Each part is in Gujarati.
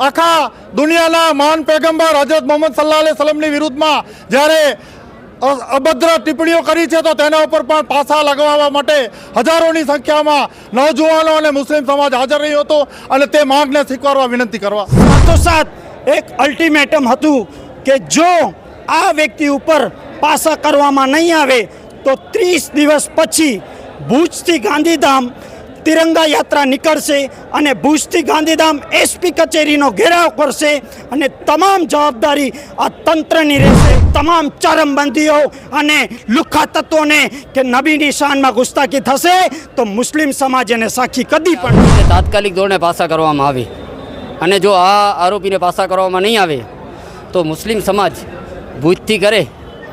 આખા દુનિયાના મહાન પેગમ્બર હજરત મોહમ્મદ સલ્લાહ અલૈહિ સલમની વિરુદ્ધમાં જ્યારે અભદ્ર ટિપ્પણીઓ કરી છે, તો તેના ઉપર પણ પાસા લગાવવા માટે હજારોની સંખ્યામાં નવજુવાનો અને મુસ્લિમ સમાજ હાજર રહ્યો હતો અને તે માંગને સ્વીકારવા વિનંતી કરવા. સાથોસાથ એક અલ્ટિમેટમ હતું કે જો આ વ્યક્તિ ઉપર પાસા કરવામાં નહીં આવે, તો ત્રીસ દિવસ પછી ભુજથી ગાંધીધામ તિરંગા યાત્રા નીકળશે અને ભુજથી ગાંધીધામ એસપી કચેરીનો ઘેરાવ કરશે અને તમામ જવાબદારી આ તંત્રની રહેશે. તમામ ચરમબંધીઓ અને લુખ્ખા તત્વોને કે નબીની શાનમાં ગુસ્તાકી થશે, તો મુસ્લિમ સમાજ એને સાખી કદી પણ તાત્કાલિક ધોરણે પાસા કરવામાં આવે. અને જો આ આરોપીને પાસા કરવામાં નહીં આવે, તો મુસ્લિમ સમાજ ભૂજથી કરે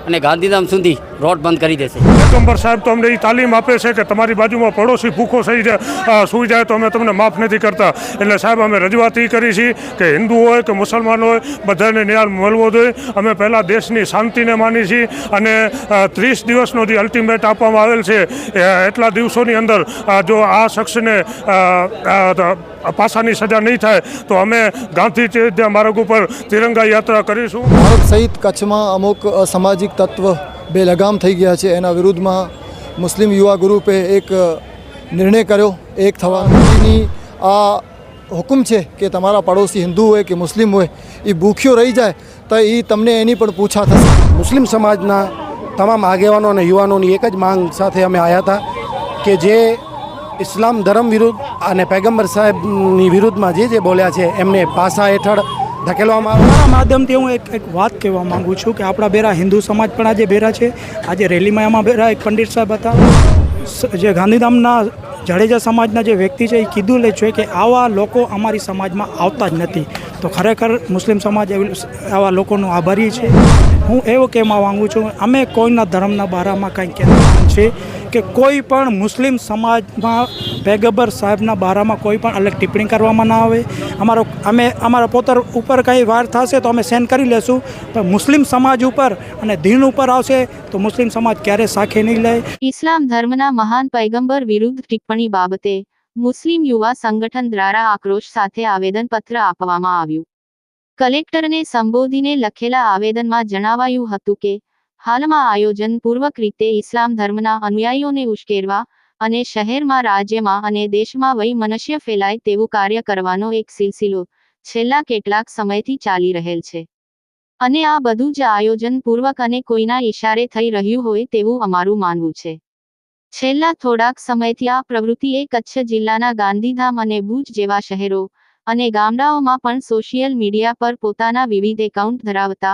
અને ગાંધીધામ સુધી રોડ બંધ કરી દેશે. પેગમ્બર સાહેબ તો અમને એ તાલીમ આપે છે કે તમારી બાજુમાં પડોશી ભૂખો થઈ જાય સૂઈ જાય તો અમે તમને માફ નથી કરતા. એટલે સાહેબ અમે રજૂઆત એ કરી છીએ કે હિન્દુ હોય કે મુસલમાન હોય બધાને ન્યાય મળવો જોઈએ. અમે પહેલાં દેશની શાંતિને માની છીએ અને ત્રીસ દિવસનો જે અલ્ટિમેટ આપવામાં આવેલ છે એટલા દિવસોની અંદર જો આ શખ્સને પાસાની સજા નહીં થાય તો અમે ગાંધી માર્ગ ઉપર તિરંગા યાત્રા કરીશું. ભારત સહિત કચ્છમાં અમુક સામાજિક તત્વ બે લગામ થઈ ગયા છે. એના વિરુદ્ધમાં મુસ્લિમ યુવા ગ્રુપે એક નિર્ણય કર્યો. એક થવાની આ હુકમ છે કે તમારા પડોશી હિન્દુ હોય કે મુસ્લિમ હોય એ ભૂખ્યો રહી જાય, તો એ તમને એની પણ પૂછા થશે. મુસ્લિમ સમાજના તમામ આગેવાનો અને યુવાનોની એક જ માંગ સાથે અમે આવ્યા હતા કે જે ઇસ્લામ ધર્મ વિરુદ્ધ અને પૈગંબર સાહેબની વિરુદ્ધમાં જે જે બોલ્યા છે, એમને પાસા હેઠળ ધકેલવામાં આવે? મારા માધ્યમથી હું એક એક વાત કહેવા માગું છું કે આપણા બેરા હિન્દુ સમાજ પણ આજે બેરા છે. આજે રેલીમાં એમાં બેરા એક પંડિત સાહેબ હતા. જે ગાંધીધામના જાડેજા સમાજના જે વ્યક્તિ છે એ કીધું લે છે કે આવા લોકો અમારી સમાજમાં આવતા જ નથી. તો ખરેખર મુસ્લિમ સમાજ આવા લોકોનો આભારી છે. હું એવું કહેવા માંગુ છું, અમે કોઈના ધર્મના બારામાં કંઈ કહેતા છે કે કોઈ પણ મુસ્લિમ સમાજમાં પેગબર સાહેબના બારામાં કોઈ પણ અલગ ટિપ્પણી કરવામાં ના આવે. અમારો, અમે, અમારા પોતર ઉપર કંઈ વાર થશે તો અમે સેન્ડ કરી લેશું. પણ મુસ્લિમ સમાજ ઉપર અને દિન ઉપર આવશે તો મુસ્લિમ સમાજ ક્યારે સાખે નહીં લે. ઇસ્લામ ધર્મના મહાન પૈગંબર વિરુદ્ધ ટિપ્પણી બાબતે મુસ્લિમ યુવા સંગઠન દ્વારા આક્રોશ સાથે આવેદનપત્ર આપવામાં આવ્યું. કલેક્ટરને સંબોધીને લખેલા આવેદનમાં જણાવાયું હતું કે, હાલમાં આયોજન પૂર્વક રીતે ઇસ્લામ ધર્મના અનુયાયીઓને ઉશ્કેરવા અને શહેરમાં, રાજ્યમાં અને દેશમાં વય મનુષ્ય ફેલાય તેવું કાર્ય કરવાનો એક સિલસિલો છેલ્લા કેટલાક સમયથી ચાલી રહેલ છે. અને આ બધું જ આયોજનપૂર્વક અને કોઈના ઈશારે થઈ રહ્યું હોય તેવું અમારું માનવું છે. છેલ્લા થોડાક સમયથી આ પ્રવૃત્તિ એ કચ્છ જિલ્લાના ગાંધીધામ અને ભુજ જેવા શહેરો અને ગામડાઓમાં પણ સોશિયલ મીડિયા પર પોતાના વિવિધ એકાઉન્ટ ધરાવતા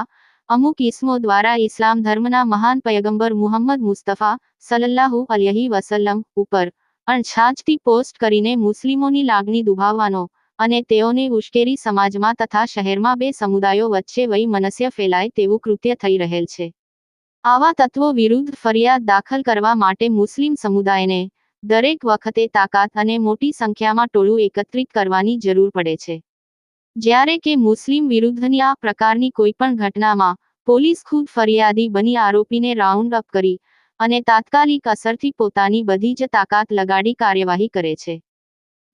અમુક ઇસમો દ્વારા ઇસ્લામ ધર્મના મહાન પયગંબર મુહમ્મદ મુસ્તફા સલલ્લાહુ અલયહી વસલ્લમ ઉપર અણછાજતી પોસ્ટ કરીને મુસ્લિમોની લાગણી દુભાવવાનો અને તેઓને ઉશ્કેરી સમાજમાં તથા શહેરમાં બે સમુદાયો વચ્ચે વૈમનસ્ય ફેલાય તેવું કૃત્ય થઈ રહેલ છે. આવા તત્વો વિરુદ્ધ ફરિયાદ દાખલ કરવા માટે મુસ્લિમ સમુદાયને દરેક વખતે તાકાત અને મોટી સંખ્યામાં ટોળું એકત્રિત કરવાની જરૂર પડે છે. જ્યારે કે મુસ્લિમ વિરુદ્ધની આ પ્રકારની કોઈપણ ઘટનામાં પોલીસ ખુદ ફરિયાદી બની આરોપીને રાઉન્ડ અપ કરી અને તાત્કાલિક અસરથી પોતાની બધી જ તાકાત લગાડી કાર્યવાહી કરે છે.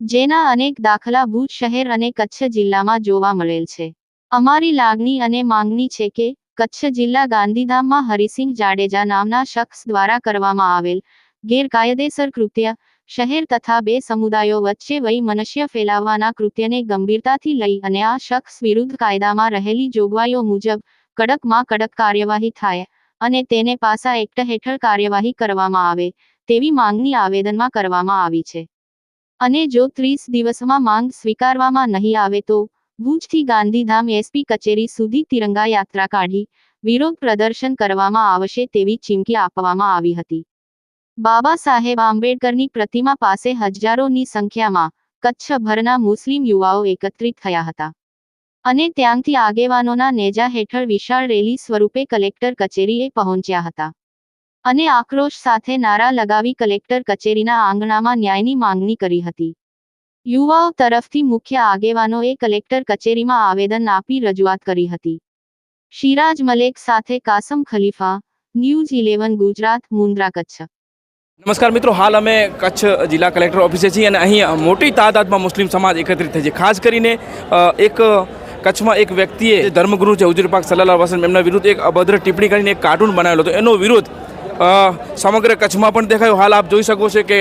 જેના અનેક દાખલા ભુજ શહેર અને કચ્છ જિલ્લામાં જોવા મળેલ છે. અમારી લાગણી અને માંગણી છે કે કચ્છ જિલ્લા ગાંધીધામમાં હરિસિંહ જાડેજા નામના શખ્સ દ્વારા કરવામાં આવેલ ગેરકાયદેસર કૃત્ય શહેર તથા બે સમુદાયો વચ્ચે વૈમનસ્ય ફેલાવવાના કૃત્યને ગંભીરતાથી લઈ અને આ શખ્સ વિરુદ્ધ કાયદામાં રહેલી જોગવાઈઓ મુજબ કડકમાં કડક કાર્યવાહી થાય અને તેને પાસા એક્ટ હેઠળ કાર્યવાહી કરવામાં આવે તેવી માંગણી આવેદનમાં કરવામાં આવી છે. અને જો ત્રીસ દિવસમાં માંગ સ્વીકારવામાં નહીં આવે તો ભુજથી ગાંધીધામ એસપી કચેરી સુધી તિરંગા યાત્રા કાઢી વિરોધ પ્રદર્શન કરવામાં આવશે તેવી ચીમકી આપવામાં આવી હતી. બાબા સાહેબ આંબેડકરની પ્રતિમા પાસે હજારોની સંખ્યામાં કચ્છભરના મુસ્લિમ યુવાઓ એકત્રિત થયા હતા. અને ત્યાંથી આગેવાનોના નેજા હેઠળ વિશાળ રેલી સ્વરૂપે કલેક્ટર કચેરીએ પહોંચ્યા હતા. અને આક્રોશ સાથે નારા લગાવી કલેક્ટર કચેરીના આંગણામાં ન્યાયની માંગણી કરી હતી. યુવાઓ તરફથી મુખ્ય આગેવાનોએ કલેક્ટર કચેરીમાં આવેદન આપી રજૂઆત કરી હતી. શિરાજ મલેક સાથે કાસમ ખલીફા, ન્યૂઝ ઇલેવન ગુજરાત, મુન્દ્રા કચ્છ. નમસ્કાર મિત્રો, હાલ અમે કચ્છ જિલ્લા કલેક્ટર ઓફિસે છીએ અને અહીં મોટી તાદાદમાં મુસ્લિમ સમાજ એકત્રિત થઈ છે. ખાસ કરીને એક કચ્છમાં એક વ્યક્તિએ ધર્મગુરુ છે હુજુર પાક વસલમ એમના વિરુદ્ધ એક અભદ્ર ટિપ્પણી કરીને એક કાર્ટૂન બનાવેલો હતો. એનો વિરોધ સમગ્ર કચ્છમાં પણ દેખાયો. હાલ આપ જોઈ શકો છો કે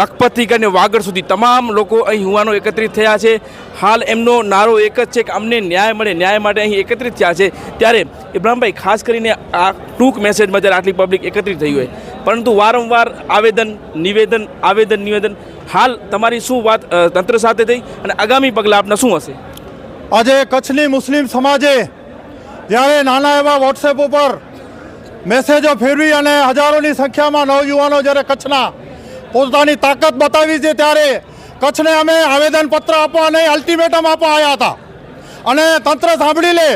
લખપતથી કરીને વાગડ સુધી તમામ લોકો અહીં યુવાનો એકત્રિત થયા છે. હાલ એમનો નારો એક જ છે કે અમને ન્યાય મળે, ન્યાય માટે અહીં એકત્રિત થયા છે. ત્યારે ઇબ્રાહીમભાઈ, ખાસ કરીને આ ટૂંક મેસેજમાં જ્યારે આટલી પબ્લિક એકત્રિત થઈ હોય. પરંતુ વારંવાર આવેદન, નિવેદન આવેદન, નિવેદન. હાલ તમારી શું વાત તંત્ર સાથે થઈ અને આગામી પગલાં આપના શું હશે? આજે કચ્છની મુસ્લિમ સમાજે જ્યારે નાના એવા વોટ્સએપ ઉપર મેસેજો ફેરવી અને હજારોની સંખ્યામાં નવયુવાનો જ્યારે કચ્છના પોતાની તાકાત બતાવી છે ત્યારે કચ્છને અમે આવેદનપત્ર આપવા નહીં અલ્ટિમેટમ આપવા આવ્યા હતા. અને તંત્ર સાંભળી લે,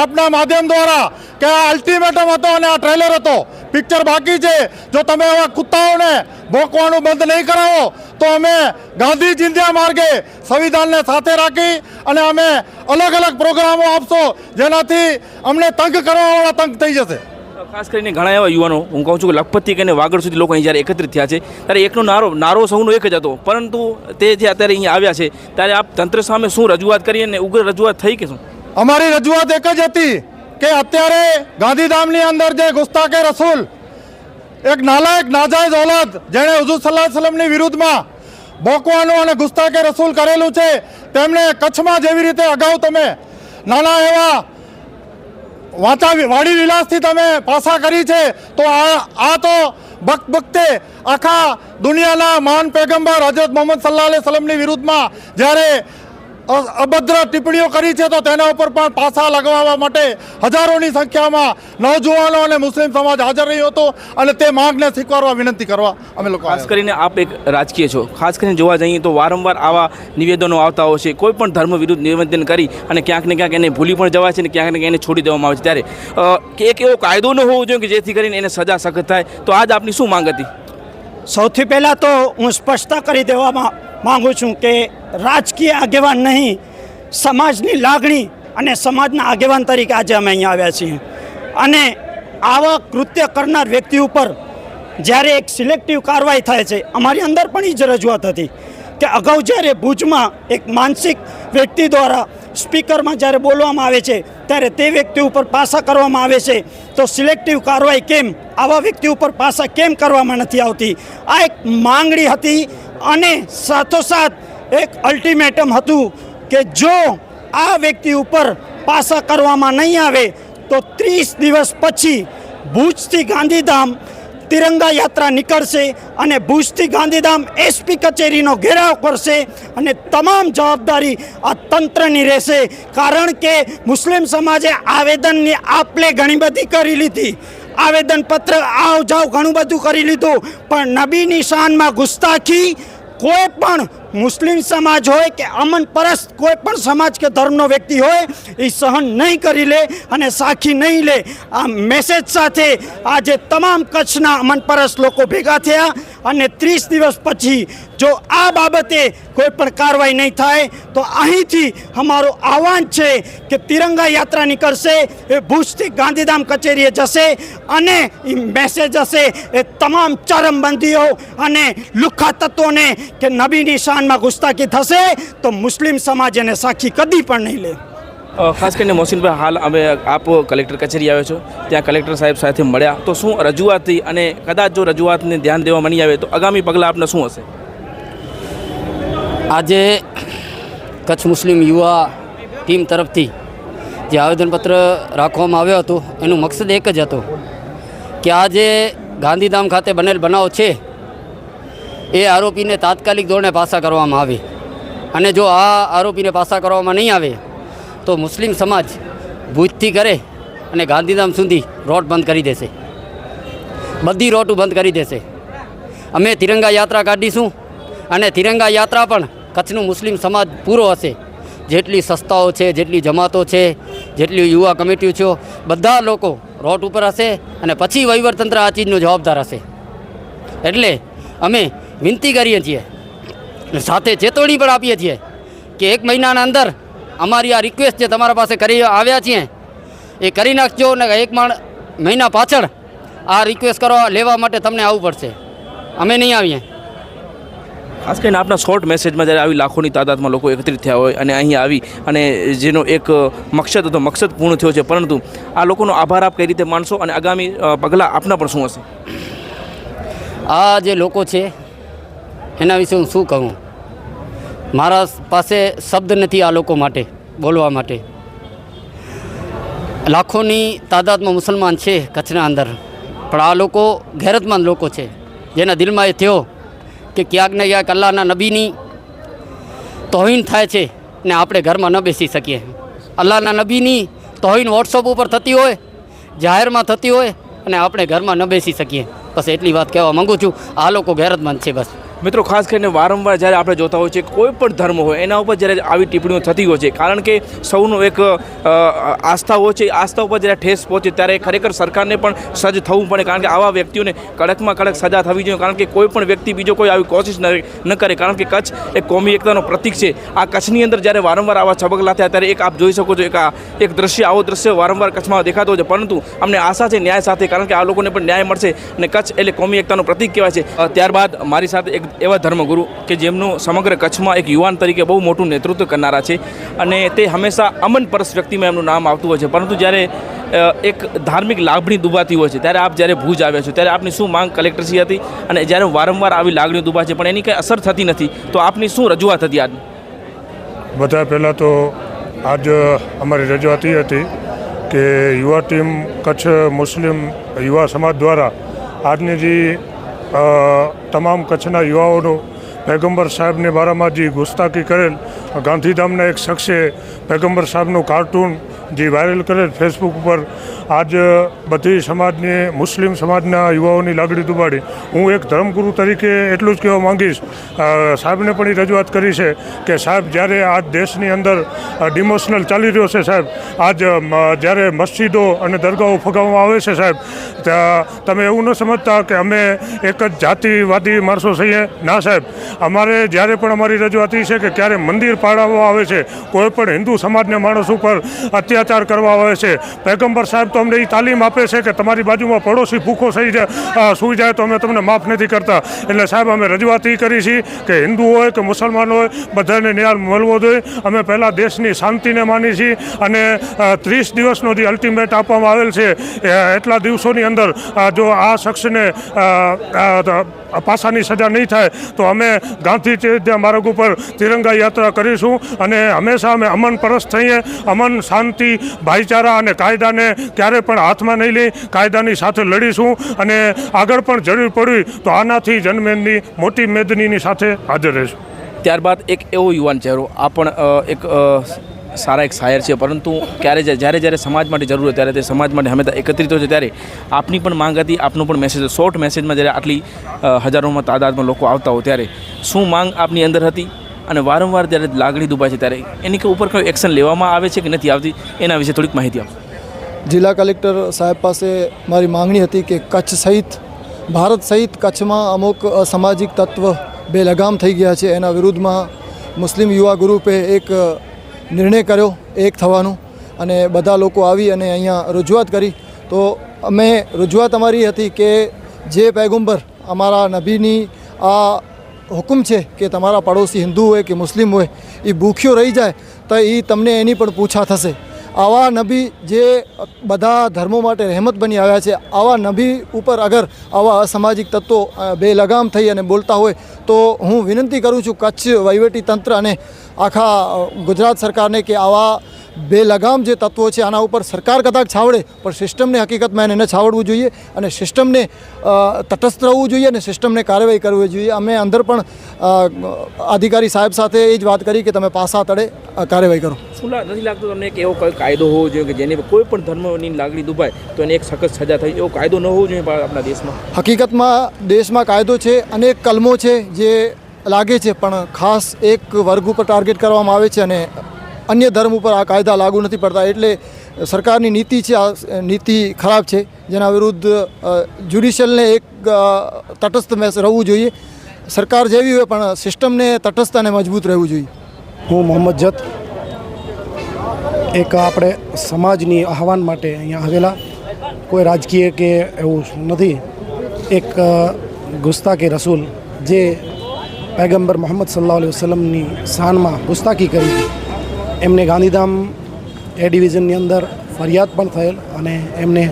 આપના માધ્યમ દ્વારા કે આ અલ્ટિમેટમ હતો અને આ ટ્રેલર હતો. પિક્ચર બાકી છે. જો તમે આવા કુત્તાઓને ભોંકવાનું બંધ નહીં કરાવો, તો અમે ગાંધી ચિંધ્યા માર્ગે સંવિધાનને સાથે રાખી અને અમે અલગ અલગ પ્રોગ્રામો આપશો, જેનાથી અમને તંગ કરવાવાળા તંગ થઈ જશે. ખાસ કરીને ઘણા એવા યુવાનો, હું કહું છું કે લખપતથી કરીને વાગડ સુધી લોકો અહીં જ્યારે એકત્રિત થયા છે, ત્યારે એકનો નારો નારો સૌનો એક જ હતો. પરંતુ તે જે અત્યારે અહીંયા આવ્યા છે, ત્યારે આપ તંત્ર સામે શું રજૂઆત કરી અને ઉગ્ર રજૂઆત થઈ કે શું? અમારી રજૂઆત એક જ હતી કે અત્યારે ગાંધીધામની અંદર જે ગુસ્તાકે રસૂલ, એક નાલાયક નાજાયજ ઓલાદ, જેણે હજુર સલ્લાહ સલમની વિરુદ્ધમાં બોકવાનું અને ગુસ્તાકે રસૂલ કરેલું છે તેમણે કચ્છમાં જેવી રીતે અગાઉ તમે નાના એવા વાંચા વાડી વિલાસથી તમે પાસા કરી છે, તો આ આ તો ભક્ત ભક્તે આખા દુનિયાના મહાન પેગમ્બર હજરત મોહમ્મદ સલ્લાહ સલમની વિરુદ્ધમાં જ્યારે અભદ્ર ટિપ્પણીઓ કરી છે તો તેના ઉપર પણ પાસા લગાવવા માટે હજારોની સંખ્યામાં નવજુવાનો અને મુસ્લિમ સમાજ હાજર રહ્યો હતો અને તે માંગને સ્વીકારવા વિનંતી કરવા અમે લોકો ખાસ કરીને આપ એક રાજકીય છો. ખાસ કરીને જોવા જઈએ તો વારંવાર આવા નિવેદનો આવતા હોય છે. કોઈ પણ ધર્મ વિરુદ્ધ નિવેદન કરી અને ક્યાંક ને ક્યાંક એને ભૂલી પણ જવાય છે અને ક્યાંક ને ક્યાંક એને છોડી દેવામાં આવે છે. ત્યારે એક એવો કાયદો ન હોવો જોઈએ કે જેથી કરીને એને સજા સખત થાય. તો આજ આપની શું માંગ હતી? સૌથી પહેલાં તો હું સ્પષ્ટતા કરી દેવામાં માંગુ છું કે રાજકીય આગેવાન નહીં, સમાજની લાગણી અને સમાજના આગેવાન તરીકે આજે અમે અહીંયા આવ્યા છીએ. અને આવા કૃત્ય કરનાર વ્યક્તિ ઉપર જ્યારે એક સિલેક્ટિવ કાર્યવાહી થાય છે, અમારી અંદર પણ એ જ રજૂઆત હતી કે અગાઉ જ્યારે ભુજમાં એક માનસિક વ્યક્તિ દ્વારા સ્પીકરમાં જ્યારે બોલવામાં આવે છે, ત્યારે તે વ્યક્તિ ઉપર પાસા કરવામાં આવે છે. તો સિલેક્ટિવ કાર્યવાહી કેમ? આવા વ્યક્તિ ઉપર પાસા કેમ કરવામાં નથી આવતી? આ એક માંગણી હતી અને સાથોસાથ એક અલ્ટિમેટમ હતું કે જો આ વ્યક્તિ ઉપર પાસા કરવામાં નહીં આવે, તો ત્રીસ દિવસ પછી ભુજથી ગાંધીધામ તિરંગા યાત્રા નીકળશે અને ભુજથી ગાંધીધામ એસપી કચેરીનો ઘેરાવ કરશે અને તમામ જવાબદારી આ તંત્રની રહેશે. કારણ કે મુસ્લિમ સમાજે આવેદનની આપલે ઘણી બધી કરી લીધી. આવેદનપત્ર આવ જાવ ઘણું બધું કરી લીધું. પણ નબી નિશાનમાં ગુસ્તાખી કોઈ પણ મુસ્લિમ સમાજ હોય કે અમન પરસ્ત કોઈ પણ સમાજ કે ધર્મનો વ્યક્તિ હોય, એ સહન નહીં કરી લે અને સાખી નહીં લે. આ મેસેજ સાથે આજે તમામ કચ્છના અમન પરસ્ત લોકો ભેગા થયા અને ત્રીસ દિવસ પછી જો આ બાબતે કોઈ પણ કાર્યવાહી નહીં થાય, તો અહીંથી અમારું આહવાન છે કે તિરંગા યાત્રા નીકળશે, એ ભુજથી ગાંધીધામ કચેરીએ જશે અને એ મેસેજ હશે એ તમામ ચરમબંધીઓ અને લુખ્ખા તત્વોને કે નબીની શાનમાં ગુસ્તાકી થશે, તો મુસ્લિમ સમાજ એને સાખી કદી પણ નહીં લે. ખાસ કરીને મોહસિનભાઈ, હાલ અમે આપ કલેક્ટર કચેરી આવ્યો છો, ત્યાં કલેક્ટર સાહેબ સાથે મળ્યા. તો શું રજૂઆત થઈ અને કદાચ જો રજૂઆતને ધ્યાન દેવા મળી આવે, તો આગામી પગલાં આપને શું હશે? આજે કચ્છ મુસ્લિમ યુવા ટીમ તરફથી જે આવેદનપત્ર રાખવામાં આવ્યો હતો, એનું મકસદ એક જ હતો કે આ જે ગાંધીધામ ખાતે બનેલ બનાવ છે, એ આરોપીને તાત્કાલિક ધોરણે પાસા કરવામાં આવે. અને જો આ આરોપીને પાસા કરવામાં નહીં આવે, તો મુસ્લિમ સમાજ ભૂજથી કરે અને ગાંધીધામ સુધી રોડ બંધ કરી દેશે. બધી રોડ બંધ કરી દેશે. અમે તિરંગા યાત્રા કાઢીશું અને તિરંગા યાત્રા પણ કચ્છનું મુસ્લિમ સમાજ પૂરો હશે. જેટલી સંસ્થાઓ છે, જેટલી જમાતો છે, જેટલી યુવા કમિટીઓ છે, બધા લોકો રોડ ઉપર હશે અને પછી વહીવટતંત્ર આ ચીજનો જવાબદાર હશે. એટલે અમે વિનંતી કરીએ છીએ સાથે ચેતવણી પણ આપીએ છીએ કે એક મહિનાના અંદર અમારી આ રિક્વેસ્ટ જે તમારા પાસે કરી આવ્યા છીએ, એ કરી નાખજો ને એક મહિના પાછળ આ રિક્વેસ્ટ કરવા લેવા માટે તમને આવવું પડશે. અમે નહીં આવીએ. ખાસ કરીને આપના શોર્ટ મેસેજમાં જ્યારે આવી લાખોની તાદાદમાં લોકો એકત્રિત થયા હોય અને અહીં આવી અને જેનો એક મકસદ હતો, મકસદ પૂર્ણ થયો છે, પરંતુ આ લોકોનો આભાર આપ કઈ રીતે માનશો અને આગામી પગલાં આપના પણ શું હશે? આ જે લોકો છે, એના વિશે હું શું કહું? મારા પાસે શબ્દ નથી આ લોકો માટે, બોલવા માટે. લાખોની તાદાદમાં મુસલમાન છે કચ્છના અંદર, પણ આ લોકો ગેરતમંદ લોકો છે, જેના દિલમાં એ થયો કે ક્યાંક ને ક્યાંક અલ્લાહના નબીની તોહીન થાય છે ને આપણે ઘરમાં ન બેસી શકીએ. અલ્લાહના નબીની તોહીન વોટ્સઅપ ઉપર થતી હોય, જાહેરમાં થતી હોય અને આપણે ઘરમાં ન બેસી શકીએ. બસ એટલી વાત કહેવા માગું છું. આ લોકો ગેરતમંદ છે બસ. મિત્રો, ખાસ કરીને વારંવાર જ્યારે આપણે જોતા હોઈએ છીએ, કોઈ પણ ધર્મ હોય, એના ઉપર જ્યારે આવી ટિપ્પણીઓ થતી હોય છે, કારણ કે સૌનું એક આસ્થા હોય છે આસ્થા ઉપર જ્યારે ઠેસ પહોંચે, ત્યારે ખરેખર સરકારને પણ સજ્જ થવું પડે, કારણ કે આવા વ્યક્તિઓને કડકમાં કડક સજા થવી જોઈએ, કારણ કે કોઈ પણ વ્યક્તિ બીજો કોઈ આવી કોશિશ ન કરે, કારણ કે કચ્છ એક કોમી એકતાનો પ્રતીક છે. આ કચ્છની અંદર જ્યારે વારંવાર આવા છબકલા થયા, ત્યારે એક આપ જોઈ શકો છો, એક આ, એક દ્રશ્ય, આવો દ્રશ્ય વારંવાર કચ્છમાં દેખાતો છે, પરંતુ અમને આશા છે, ન્યાય સાથે, કારણ કે આ લોકોને પણ ન્યાય મળશે અને કચ્છ એટલે કોમી એકતાનો પ્રતીક કહેવાય છે. ત્યારબાદ મારી સાથે એક એવા ધર્મગુરુ કે જેમનું સમગ્ર કચ્છમાં એક યુવાન તરીકે બહુ મોટું નેતૃત્વ કરનારા છે અને તે હંમેશા અમન પરસ વ્યક્તિમાં એમનું નામ આવતું હોય છે. પરંતુ જ્યારે એક ધાર્મિક લાગણી દુભાતી હોય છે, ત્યારે આપ જ્યારે ભુજ આવ્યા છો, ત્યારે આપની શું માંગ કલેક્ટરશ્રી હતી? અને જ્યારે વારંવાર આવી લાગણી દુભા છે, પણ એની કંઈ અસર થતી નથી, તો આપની શું રજૂઆત હતી આજ? બધા પહેલાં તો આજ અમારી રજૂઆત એ હતી કે યુવા ટીમ, કચ્છ મુસ્લિમ યુવા સમાજ દ્વારા આજની જે તમામ કચ્છના યુવાઓનો પૈગંબર સાહેબની બારામાં જે ગુસ્તાકી કરેલ. ગાંધીધામના એક શખ્સે પૈગંબર સાહેબનું કાર્ટૂન જે વાયરલ કરે ફેસબુક ઉપર આજ બધી સમાજને, મુસ્લિમ સમાજના યુવાઓની લાગણી દુબાડી. હું એક ધર્મગુરુ તરીકે એટલું જ કહેવા માંગીશ સાહેબને પણ એ રજૂઆત કરી છે કે સાહેબ, જ્યારે આ દેશની અંદર ડિમોશનલ ચાલી રહ્યો છે સાહેબ, આજ જ્યારે મસ્જિદો અને દરગાહો ફગાવવામાં આવે છે સાહેબ તમે એવું ન સમજતા કે અમે એક જ જાતિવાદી માણસો છીએ? ના સાહેબ, અમારે જ્યારે પણ અમારી રજૂઆત છે કે ક્યારે મંદિર પાડવામાં આવે છે, કોઈ પણ હિન્દુ સમાજના માણસ ઉપર અત્યાચાર કરવા આવે છે. પૈગંબર સાહેબ તો અમને એ તાલીમ આપે છે કે તમારી બાજુમાં પડોશી ભૂખો થઈ જાય સૂઈ જાય તો અમે તમને માફ નથી કરતા. એટલે સાહેબ, અમે રજૂઆત એ કરી છે કે હિન્દુ હોય કે મુસલમાન હોય, બધાને ન્યાય મળવો જોઈએ. અમે પહેલાં દેશની શાંતિને માની છીએ અને ત્રીસ દિવસનો જે અલ્ટિમેટ આપવામાં આવેલ છે એટલા દિવસોની અંદર જો આ શખ્સને પાસાની સજા નહીં થાય, તો અમે ગાંધી માર્ગ ઉપર તિરંગા યાત્રા કરીશું અને હંમેશા અમે અમન પરસ્ત થઈએ, અમન શાંતિ, ભાઈચારા અને કાયદાને ક્યારે પણ હાથમાં નહીં લઈ, કાયદાની સાથે લડીશું અને આગળ પણ જરૂર પડી તો આનાથી જનમેદની, મોટી મેદનીની સાથે હાજર રહીશું. ત્યારબાદ એક એવો યુવાન ચહેરો, આ પણ એક સારા એક શાયર છે, પરંતુ ક્યારે જ્યારે જ્યારે સમાજ માટે જરૂર હોય ત્યારે તે સમાજ માટે હંમેશા એકત્રિત હોય છે, ત્યારે આપની પણ માંગ હતી, આપનો પણ મેસેજ શોર્ટ મેસેજમાં જ્યારે આટલી હજારોમાં તાદાદમાં લોકો આવતા હોય ત્યારે શું માંગ આપની અંદર હતી? અને વારંવાર જ્યારે લાગણી દુભાય છે ત્યારે એની ઉપર કોઈ એક્શન લેવામાં આવે છે કે નથી આવતી? એના વિશે થોડીક માહિતી આપો. જિલ્લા કલેક્ટર સાહેબ પાસે મારી માંગણી હતી કે કચ્છ સહિત, ભારત સહિત કચ્છમાં અમુક અસામાજિક તત્વ બેલગામ થઈ ગયા છે. એના વિરુદ્ધમાં મુસ્લિમ યુવા ગ્રુપે એક નિર્ણય કર્યો, એક થવાનું અને બધા લોકો આવી અને અહીંયા રજૂઆત કરી. તો અમે રજૂઆત અમારી હતી કે જે પૈગુંબર અમારા નબીની આ હુકમ છે કે તમારા પડોશી હિન્દુ હોય કે મુસ્લિમ હોય, એ ભૂખ્યો રહી જાય, તો એ તમને એની પણ પૂછા થશે. આવા નબી જે બધા ધર્મો માટે રહેમત બની આવ્યા છે, આવા નબી ઉપર અગર આવા અસામાજિક તત્વો બે બેલગામ થઈ અને બોલતા હોય, તો હું વિનંતી કરું છું કચ્છ વહીવટી તંત્ર અને આખા ગુજરાત સરકારને કે આવા બેલગામ જે તત્વો છે આના ઉપર સરકાર કદાચ છાવડે પણ સિસ્ટમને હકીકતમાં એને છાવડવું જોઈએ અને સિસ્ટમને તટસ્થ રહેવું જોઈએ અને સિસ્ટમને કાર્યવાહી કરવી જોઈએ. અમે અંદર પણ અધિકારી સાહેબ સાથે એ જ વાત કરી કે તમે પાસા તળે કાર્યવાહી કરો. શું નથી લાગતું તમને કે એવો કોઈ કાયદો હોવો જોઈએ કે જેને કોઈ પણ ધર્મની લાગણી દુભાય તો એને એક સખત સજા થાય? એવો કાયદો ન હોવો જોઈએ આપણા દેશમાં? હકીકતમાં દેશમાં કાયદો છે અનેક કલમો છે જે લાગે છે પણ ખાસ એક વર્ગ ઉપર ટાર્ગેટ કરવામાં આવે છે અને અન્ય ધર્મ ઉપર આ કાયદા લાગુ નથી પડતા એટલે સરકારની નીતિ છે, આ નીતિ ખરાબ છે. જેના વિરુદ્ધ જ્યુડિશિયલને એક તટસ્થ મેસ રહેવું જોઈએ. સરકાર જેવી હોય પણ સિસ્ટમને તટસ્થ અને મજબૂત રહેવું જોઈએ. હું મોહમ્મદ જત, એક આપણે સમાજની આહવાન માટે અહીંયા આવેલા. કોઈ રાજકીય કે એવું નથી. એક ગુસ્તાકી રસૂલ જે પૈગંબર મોહમ્મદ અલૈહિ વસલમની શાનમાં ગુસ્તાકી કરી. હતી એમને ગાંધીધામ એ ડિવિઝનની અંદર ફરિયાદ પણ થયેલ અને એમને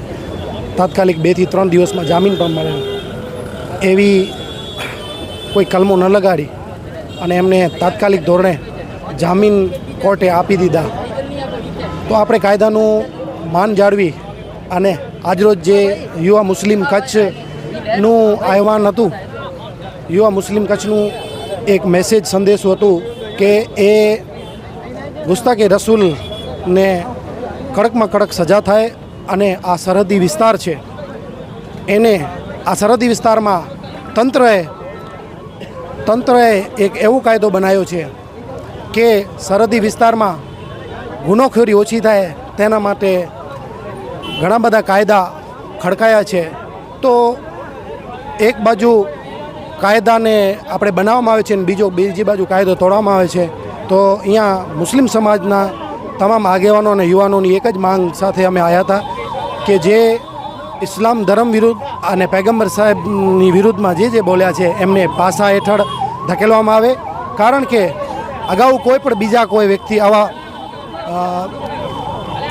તાત્કાલિક બેથી ત્રણ દિવસમાં જામીન પણ મળેલ. એવી કોઈ કલમો ન લગાડી અને એમને તાત્કાલિક ધોરણે જામીન કોર્ટે આપી દીધા. તો આપણે કાયદાનું માન જાળવી અને આજરોજ જે યુવા મુસ્લિમ કચ્છનું આહવાન હતું, યુવા મુસ્લિમ કચ્છનું એક મેસેજ સંદેશો હતું કે એ ગુસ્તાકે રસૂલને કડકમાં કડક સજા થાય અને આ સરહદી વિસ્તાર છે. એને આ સરહદી વિસ્તારમાં તંત્રએ તંત્રએ એક એવો કાયદો બનાવ્યો છે કે સરહદી વિસ્તારમાં ગુનોખોરી ઓછી થાય, તેના માટે ઘણા બધા કાયદા ખડકાયા છે. તો એક બાજુ કાયદાને આપણે બનાવવામાં આવે છે અને બીજો, બીજી બાજુ કાયદો તોડવામાં આવે છે. તો અહીંયા મુસ્લિમ સમાજના તમામ આગેવાનો અને યુવાનોની એક જ માંગ સાથે અમે આવ્યા હતા કે જે ઇસ્લામ ધર્મ વિરુદ્ધ અને પૈગંબર સાહેબની વિરુદ્ધમાં જે જે બોલ્યા છે એમને પાસા હેઠળ ધકેલવામાં આવે. કારણ કે અગાઉ કોઈ પણ બીજા કોઈ વ્યક્તિ આવા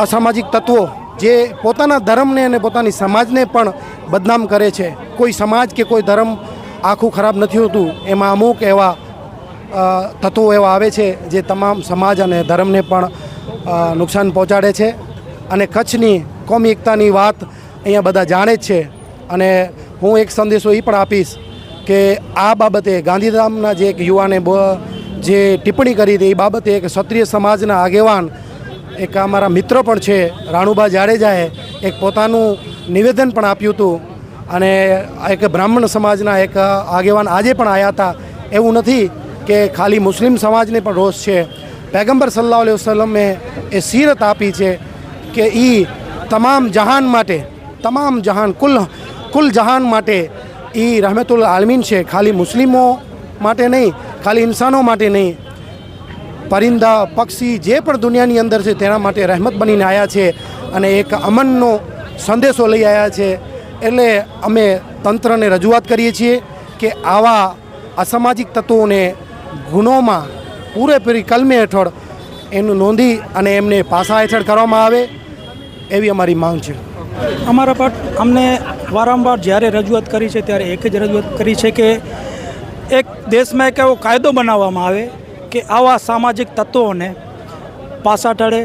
અસામાજિક તત્વો જે પોતાના ધર્મને અને પોતાની સમાજને પણ બદનામ કરે છે, કોઈ સમાજ કે કોઈ ધર્મ આખું ખરાબ નથી હોતું, એમાં અમુક એવા તત્વો એવા આવે છે જે તમામ સમાજ અને ધર્મને પણ નુકસાન પહોંચાડે છે. અને કચ્છની કોમી એકતાની વાત અહીંયા બધા જાણે જ છે. અને હું એક સંદેશો એ પણ આપીશ કે આ બાબતે ગાંધીધામના જે એક યુવાને જે ટિપ્પણી કરી હતી, એ બાબતે એક ક્ષત્રિય સમાજના આગેવાન, એક અમારા મિત્ર પણ છે, રાણુબા જાડેજાએ એક પોતાનું નિવેદન પણ આપ્યું હતું. અને એક બ્રાહ્મણ સમાજના એક આગેવાન આજે પણ આવ્યા હતા. એવું નથી કે ખાલી મુસ્લિમ સમાજને પણ રોષ છે. પૈગંબર સલ્લાહ અલૈહિ વસલમે એ સીરત આપી છે કે એ તમામ જહાન માટે, તમામ જહાન, કુલ કુલ જહાન માટે એ રહમતુલ આલમીન છે. ખાલી મુસ્લિમો માટે નહીં, ખાલી ઇન્સાનો માટે નહીં. પરિંદા, પક્ષી જે પણ દુનિયાની અંદર છે તેના માટે રહેમત બનીને આવ્યા છે અને એક અમનનો સંદેશો લઈ આવ્યા છે. એટલે અમે તંત્રને રજૂઆત કરીએ છીએ કે આવા અસામાજિક તત્વોને ગુનોમાં પૂરેપૂરી કલમે હેઠળ એનું નોંધી અને એમને પાસા હેઠળ કરવામાં આવે એવી અમારી માંગ છે. અમારા પર અમને વારંવાર જ્યારે રજૂઆત કરી છે ત્યારે એક જ રજૂઆત કરી છે કે એક દેશમાં એક એવો કાયદો બનાવવામાં આવે કે આવા સામાજિક તત્વોને પાસા ટળે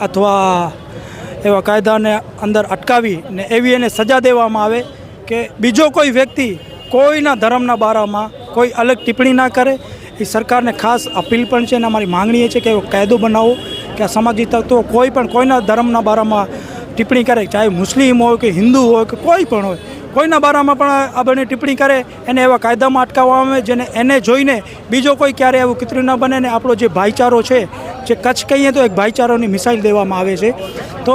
અથવા એવા કાયદાને અંદર અટકાવી ને એવી એને સજા દેવામાં આવે કે બીજો કોઈ વ્યક્તિ કોઈના ધર્મના બારામાં કોઈ અલગ ટિપ્પણી ના કરે એ સરકારને ખાસ અપીલ પણ છે અને અમારી માંગણી એ છે કે એવો કાયદો બનાવો કે આ સામાજિક તત્વો કોઈ પણ કોઈના ધર્મના બારામાં ટિપ્પણી કરે, ચાહે મુસ્લિમ હોય કે હિન્દુ હોય કે કોઈ પણ હોય કોઈના બારામાં પણ આપણે ટિપ્પણી કરે, એને એવા કાયદામાં અટકાવવામાં આવે, જેને એને જોઈને બીજો કોઈ ક્યારે એવું કિતરું ન બને ને આપણો જે ભાઈચારો છે, જે કચ્છ કહીએ તો એક ભાઈચારોની મિસાઇલ દેવામાં આવે છે. તો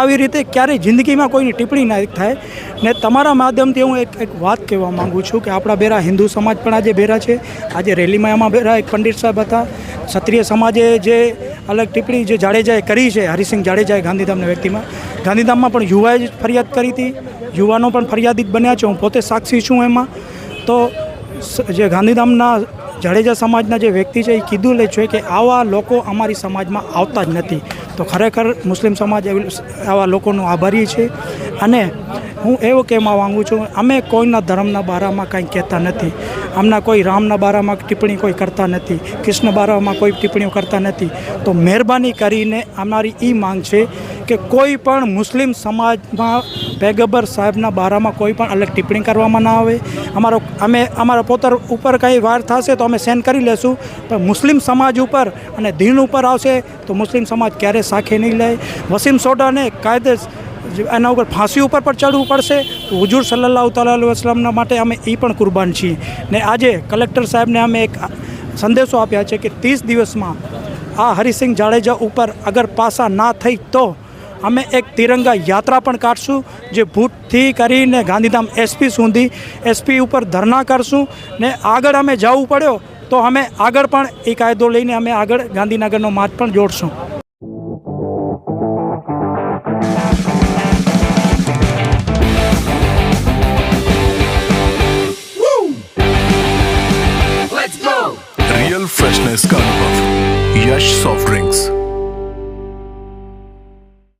આવી રીતે ક્યારેય જિંદગીમાં કોઈની ટિપ્પણી ના થાય ને તમારા માધ્યમથી હું એક એક વાત કહેવા માગું છું કે આપણા બેરા હિન્દુ સમાજ પણ આજે બેરા છે. આજે રેલીમાં એમાં બેરા એક પંડિત સાહેબ હતા. ક્ષત્રિય સમાજે જે અલગ ટિપ્પણી જે જાડેજાએ કરી છે, હરિસિંહ જાડેજાએ ગાંધીધામના વ્યક્તિમાં. ગાંધીધામમાં પણ યુવાએ જ ફરિયાદ કરી હતી. યુવાનો પણ ફરિયાદિત બન્યા છે. હું પોતે સાક્ષી છું એમાં. તો જે ગાંધીધામના જાડેજા સમાજના જે વ્યક્તિ છે, એ કીધું લે છે કે આવા લોકો અમારી સમાજમાં આવતા જ નથી. તો ખરેખર મુસ્લિમ સમાજ આવા લોકોનો આભારી છે. અને હું એવું કહેવા માંગુ છું, અમે કોઈના ધર્મના બારામાં કંઈ કહેતા નથી. અમના કોઈ રામના બારામાં ટિપ્પણી કોઈ કરતા નથી. કૃષ્ણ બારામાં કોઈ ટિપ્પણીઓ કરતા નથી. તો મહેરબાની કરીને અમારી એ માંગ છે કે કોઈ પણ મુસ્લિમ સમાજમાં પેગબર સાહેબના બારામાં કોઈ પણ અલગ ટિપ્પણી કરવામાં ના આવે. અમારો અમે અમારા પોતર ઉપર કંઈ વાર થશે તો અમે સેન્ડ કરી લેશું. પણ મુસ્લિમ સમાજ ઉપર અને દીન ઉપર આવશે તો મુસ્લિમ સમાજ ક્યારે સાખી નહીં લે. વસીમ સોડાને કાયદે એના ઉપર ફાંસી ઉપર પણ ચડવું પડશે. તો હુજુર સલ્લાહ તાલા વસલમના માટે અમે એ પણ કુરબાન છીએ. ને આજે કલેક્ટર સાહેબને અમે એક સંદેશો આપ્યા છે કે ત્રીસ દિવસમાં આ હરિસિંહ જાડેજા ઉપર અગર પાસા ના થઈ તો અમે એક તિરંગા યાત્રા પણ કાઢશું, જે ભૂતથી કરીને ગાંધીધામ એસપી સુધી એસપી ઉપર ધરના કરશું ને આગળ અમે જવું પડ્યો તો અમે આગળ પણ એ કાયદો લઈને અમે આગળ ગાંધીનગરનો માર્ગ પણ જોડશું. Freshness carnival Yash soft drinks